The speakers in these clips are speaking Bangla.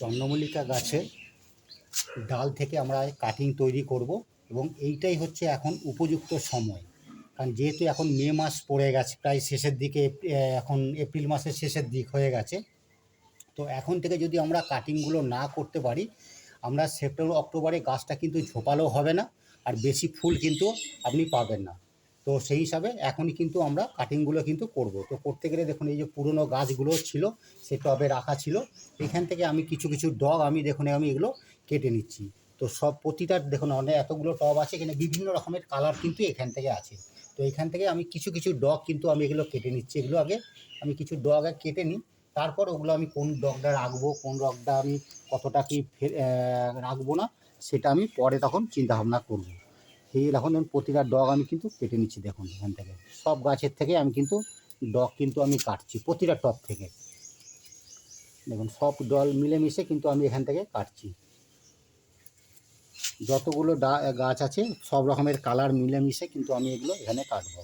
চন্দ্রমল্লিকা গাছের ডাল থেকে আমরা কাটিং তৈরি করব এবং এইটাই হচ্ছে এখন উপযুক্ত সময়। কারণ যেহেতু এখন মে মাস পড়ে গেছে, প্রায় শেষের দিকে এখন এপ্রিল মাসের শেষের দিক হয়ে গেছে। তো এখন থেকে যদি আমরা কাটিংগুলো না করতে পারি, আমরা সেপ্টেম্বর, অক্টোবরে গাছটা কিন্তু ঝোপালো হবে না, আর বেশি ফুল কিন্তু আপনি পাবেন না। তো সেই হিসাবে এখনই কিন্তু আমরা কাটিংগুলো কিন্তু করব। তো করতে গেলে দেখুন, এই যে পুরনো গাছগুলো ছিল, সে টবে রাখা ছিল, এখান থেকে আমি কিছু কিছু ডগ আমি দেখুন, আমি এগুলো কেটে নিচ্ছি। তো সব প্রতিটা দেখুন, অনেক এতগুলো টব আছে, এখানে বিভিন্ন রকমের কালার কিন্তু এখান থেকে আছে। তো এখান থেকে আমি কিছু কিছু ডগ কিন্তু আমি এগুলো কেটে নিচ্ছি। এগুলো আগে আমি কিছু ডগ কেটে নিই, তারপর ওগুলো আমি কোন ডগটা রাখব, কোন ডগটা আমি কতটা কি রাখব না, সেটা আমি পরে তখন চিন্তা ভাবনা করব। সেই এখন আমি প্রতিটা ডগ আমি কিন্তু কেটে নিচ্ছি, দেখুন, এখান থেকে। সব গাছের থেকে আমি কিন্তু ডগ কিন্তু আমি কাটছি, প্রতিটা টপ থেকে। দেখুন, সব ডল মিলেমিশে কিন্তু আমি এখান থেকে কাটছি। যতগুলো গাছ আছে, সব রকমের কালার মিলেমিশে কিন্তু আমি এগুলো এখানে কাটবো।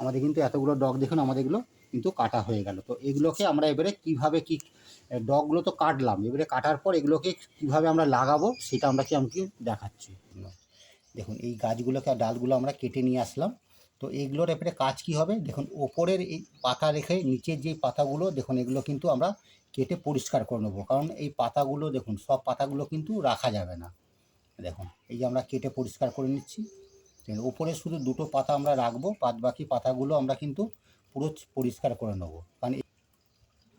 আমাদের কিন্তু এতগুলো ডগ দেখুন আমাদের এগুলো কিন্তু কাটা হয়ে গেল। তো এগুলোকে আমরা এবারে কীভাবে কি ডগগুলো তো কাটলাম, এবারে কাটার পর এগুলোকে কীভাবে আমরা লাগাবো সেটা আমরা কি আমাকে দেখাচ্ছি। দেখুন, এই গাছগুলোকে আর ডালগুলো আমরা কেটে নিয়ে আসলাম। তো এইগুলোর এবারে কাজ কি হবে? দেখুন, ওপরের এই পাতা রেখে নিচের যে পাতাগুলো, দেখুন, এগুলো কিন্তু আমরা কেটে পরিষ্কার করে নেব। কারণ এই পাতাগুলো, দেখুন, সব পাতাগুলো কিন্তু রাখা যাবে না। দেখুন, এই যে আমরা কেটে পরিষ্কার করে নিচ্ছি। ওপরে শুধু দুটো পাতা আমরা রাখব, বাদ বাকি পাতাগুলো আমরা কিন্তু পুরো পরিষ্কার করে নেব। কারণ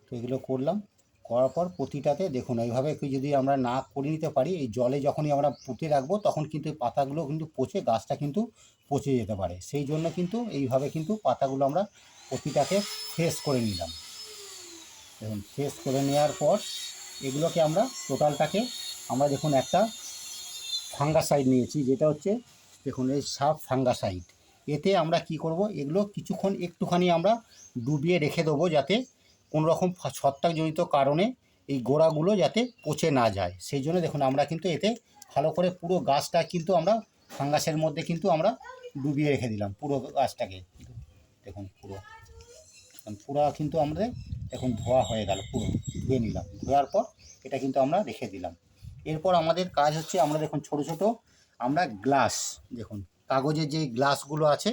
তো এগুলো করলাম, করার পর প্রতিটাতে দেখুন, এইভাবে যদি আমরা না করে নিতে পারি, এই জলে যখনই আমরা পুঁতে রাখব, তখন কিন্তু এই পাতাগুলো কিন্তু পচে গাছটা কিন্তু পচে যেতে পারে। সেই জন্য কিন্তু এইভাবে কিন্তু পাতাগুলো আমরা প্রতিটাকে ফ্রেশ করে নিলাম। দেখুন, ফ্রেশ করে নেওয়ার পর এগুলোকে আমরা টোটালটাকে আমরা দেখুন একটা ফাঙ্গাসাইড নিয়েছি, যেটা হচ্ছে দেখুন এই সাপ ফাঙ্গাসাইড। এতে আমরা কি করব? এগুলো কিছুক্ষণ একটুখানি আমরা ডুবিয়ে রেখে দেবো যাতে কোনো রকম ছত্রাকজনিত কারণে এই গোড়াগুলো যাতে পচে না যায়। সেই জন্য দেখুন, আমরা কিন্তু এতে ভালো করে পুরো গাছটা কিন্তু আমরা ফাঙ্গাসের মধ্যে কিন্তু আমরা ডুবিয়ে রেখে দিলাম পুরো গাছটাকে। দেখুন পুরো। পুরো কিন্তু আমাদের এখন ধোয়া হয়ে গেল, পুরো ধুয়ে নিলাম। ধোয়ার পর এটা কিন্তু আমরা রেখে দিলাম। এরপর আমাদের কাজ হচ্ছে আমরা দেখুন, ছোট ছোট আমরা গ্লাস দেখুন কাগজের যে গ্লাসগুলো আছে,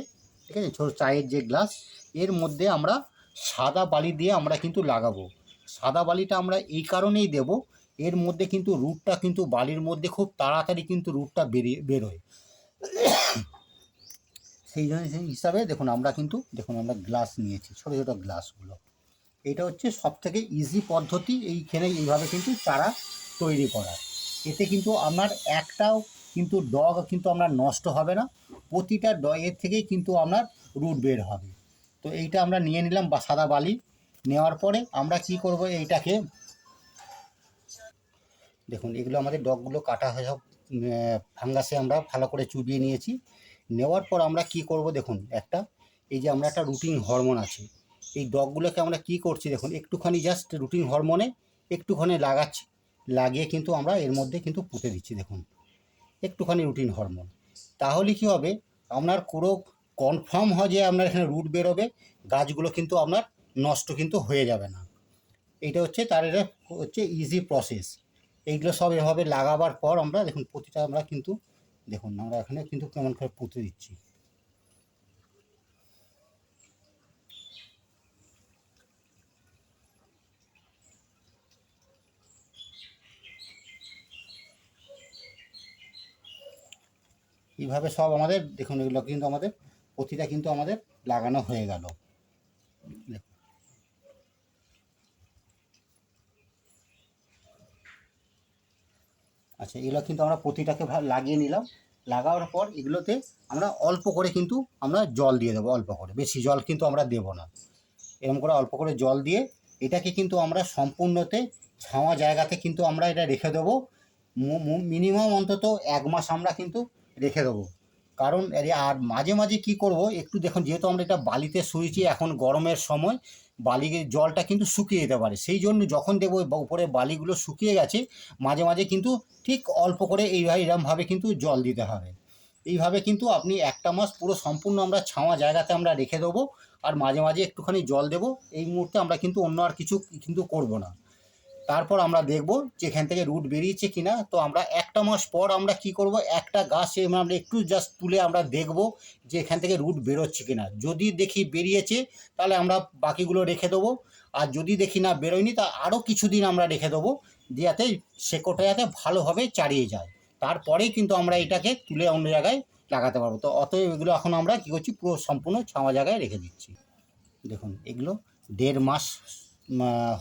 ঠিক আছে, ছোটো চায়ের যে গ্লাস এর মধ্যে আমরা সাদা বালি দিয়ে আমরা কিন্তু লাগাবো। সাদা বালিটা আমরা এই কারণেই দেব, এর মধ্যে কিন্তু রুটটা কিন্তু বালির মধ্যে খুব তাড়াতাড়ি কিন্তু রুটটা বেরিয়ে, বেরোয়। সেই জন্য সেই হিসাবে দেখুন, আমরা কিন্তু, দেখুন, আমরা গ্লাস নিয়েছি, ছোটো ছোটো গ্লাসগুলো এটা হচ্ছে সব থেকে ইজি পদ্ধতি, এইখানে এইভাবে কিন্তু চারা তৈরি করার এতে কিন্তু আপনার একটাও কিন্তু ডগ কিন্তু আপনার নষ্ট হবে না। প্রতিটা ডগের থেকেই কিন্তু আপনার রুট বের হবে। তো এইটা আমরা নিয়ে নিলাম বা সাদা বালি। নেওয়ার পরে আমরা কি করব এইটাকে, দেখুন এগুলো আমাদের ডগগুলো কাটা হয়ে সব ফাঙ্গাসে আমরা ভালো করে চুবিয়ে নিয়েছি। নেওয়ার পর আমরা কি করব দেখুন একটা, এই যে আমরা একটা রুটিন হরমোন আছে। এই ডগগুলোকে আমরা কি করছি দেখুন, একটুখানি জাস্ট রুটিন হরমোনে একটুখানি লাগাচ্ছি। লাগিয়ে কিন্তু আমরা এর মধ্যে কিন্তু পুঁতে দিচ্ছি দেখুন। একটুখানি রুটিন হরমোন তাহলে কি হবে? আপনার পুরো কনফার্ম হয় যে আপনার এখানে রুট বেরোবে, গাছগুলো কিন্তু আপনার নষ্ট কিন্তু হয়ে যাবে না। এটা হচ্ছে তার এটা হচ্ছে ইজি প্রসেস এইগুলো সব এভাবে লাগাবার পর আমরা দেখুন, প্রতিটা আমরা কিন্তু দেখুন, আমরা এখানে কিন্তু কেমন করে পুঁতে দিচ্ছি। এইভাবে সব আমাদের, দেখুন এগুলো কিন্তু আমাদের, প্রতিটা কিন্তু আমাদের লাগানো হয়ে গেল। আচ্ছা এগুলো কিন্তু আমরা প্রতিটাকে লাগিয়ে নিলাম। লাগানোর পর এগুলোতে আমরা অল্প করে কিন্তু আমরা জল দিয়ে দেবো, অল্প করে। বেশি জল কিন্তু আমরা দেবো না। এরকম করে অল্প করে জল দিয়ে এটাকে কিন্তু আমরা সম্পূর্ণতে ছাওয়া জায়গাতে কিন্তু আমরা এটা রেখে দেবো। মিনিমাম অন্তত এক মাস আমরা কিন্তু রেখে দেবো। কারণ আর মাঝে মাঝে কি করব, একটু দেখুন, যেহেতু আমরা এটা বালিতে শুয়েছি এখন গরমের সময় বালি জলটা কিন্তু শুকিয়ে যেতে পারে। সেই জন্য যখন দেবো উপরে বালিগুলো শুকিয়ে গেছে, মাঝে মাঝে কিন্তু ঠিক অল্প করে এইভাবে, এরমভাবে কিন্তু জল দিতে হবে। এইভাবে কিন্তু আপনি একটা মাস পুরো সম্পূর্ণ আমরা ছাওয়া জায়গাতে আমরা রেখে দেবো, আর মাঝে মাঝে একটুখানি জল দেবো। এই মুহূর্তে আমরা কিন্তু অন্য আর কিছু কিন্তু করব না। তারপর আমরা দেখব যে এখান থেকে রুট বেরিয়েছে কিনা। তো আমরা একটা মাস পর আমরা কি করব? একটা গাছ আমরা একটু জাস্ট তুলে আমরা দেখব যে এখান থেকে রুট বেরোচ্ছে কিনা। যদি দেখি বেরিয়েছে, তাহলে আমরা বাকিগুলো রেখে দেবো। আর যদি দেখি না বেরোয়নি, তা আরও কিছুদিন আমরা রেখে দেবো, যাতে শেকড়টা যাতে ভালোভাবে চারিয়ে যায়। তারপরেই কিন্তু আমরা এটাকে তুলে অন্য জায়গায় লাগাতে পারব। তো অতএব এগুলো এখন আমরা কী করছি, পুরো সম্পূর্ণ ছাওয়া জায়গায় রেখে দিচ্ছি। দেখুন, এগুলো দেড় মাস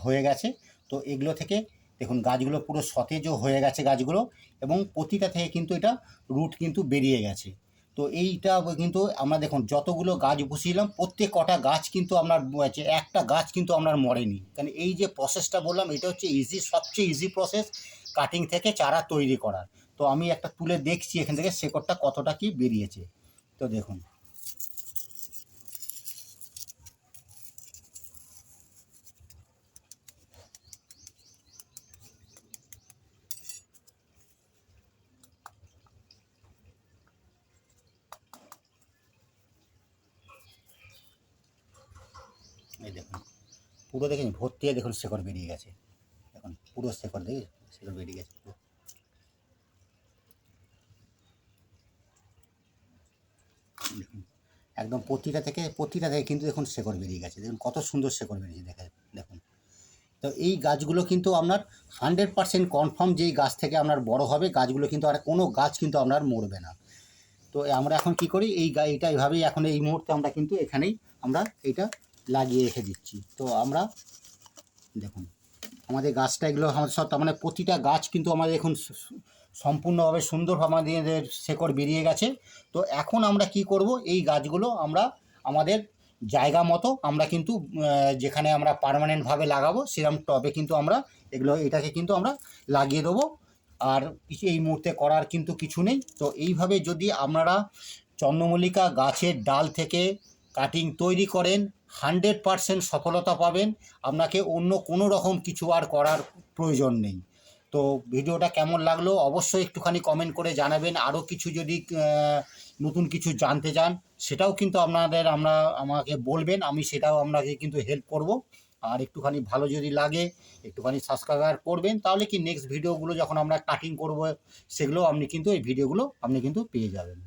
হয়ে গেছে। তো এগুলো থেকে দেখুন, গাছগুলো পুরো সতেজও হয়ে গেছে গাছগুলো এবং প্রতিটা থেকে কিন্তু এটা রুট কিন্তু বেরিয়ে গেছে। তো এইটা কিন্তু আমরা দেখুন, যতগুলো গাছ বসিয়েছিলাম প্রত্যেক কটা গাছ কিন্তু আপনার আছে একটা গাছ কিন্তু আপনার মরেনি। কারণ এই যে প্রসেসটা বললাম, এটা হচ্ছে ইজি সবচেয়ে ইজি প্রসেস কাটিং থেকে চারা তৈরি করার। তো আমি একটা তুলে দেখছি এখান থেকে, শেকড়টা কতটা কি বেরিয়েছে। তো দেখুন। এই দেখুন, পুরো দেখেন, ভর্তি হয়ে দেখুন শেকড় বেরিয়ে গেছে। দেখুন পুরো শেকড় দেখি শেকড় বেরিয়ে গেছে পুরো। দেখুন, একদম প্রতিটা থেকে প্রতিটা থেকে কিন্তু দেখুন শেকড় বেরিয়ে গেছে। দেখুন, কত সুন্দর শেকড় বেরিয়েছে, দেখে দেখুন। তো এই গাছগুলো কিন্তু আপনার হান্ড্রেড পার্সেন্ট কনফার্ম যেই গাছ থেকে আপনার বড় হবে, গাছগুলো কিন্তু আর কোনো গাছ কিন্তু আপনার মরবে না। তো আমরা এখন কি করি, এই গা এটা এইভাবেই এখন এই মুহূর্তে আমরা কিন্তু এখানেই আমরা এটা লাগিয়ে রেখে দিচ্ছি। তো আমরা দেখুন, আমাদের গাছটা এগুলো আমাদের সব তার মানে প্রতিটা গাছ কিন্তু আমাদের এখন সম্পূর্ণভাবে সুন্দরভাবে আমাদের শেকড় বেরিয়ে গেছে। তো এখন আমরা কি করব, এই গাছগুলো আমরা আমাদের জায়গা মতো আমরা কিন্তু যেখানে আমরা পার্মানেন্টভাবে লাগাবো সেরকম টবে কিন্তু আমরা এগুলো, এটাকে কিন্তু আমরা লাগিয়ে দেবো। আর কিছু এই মুহূর্তে করার কিন্তু কিছু নেই। তো এইভাবে যদি আপনারা চন্দ্রমল্লিকা গাছের ডাল থেকে কাটিং তৈরি করেন হান্ড্রেড পারসেন্ট সফলতা পাবেন। আপনাকে অন্য কোনো রকম কিছু আর করার প্রয়োজন নেই। তো ভিডিওটা কেমন লাগল অবশ্যই একটুখানি কমেন্ট করে জানাবেন। আরও কিছু যদি নতুন কিছু জানতে চান, সেটাও কিন্তু আপনাদের আমরা, আমাকে বলবেন। আমি সেটাও আপনাকে কিন্তু হেল্প করব। আর একটুখানি ভালো যদি লাগে, একটুখানি সাবস্ক্রাইবার করবেন, তাহলে কি নেক্সট ভিডিওগুলো যখন আমরা কাটিং করব, সেগুলো আপনি কিন্তু, এই ভিডিওগুলো আপনি কিন্তু পেয়ে যাবেন।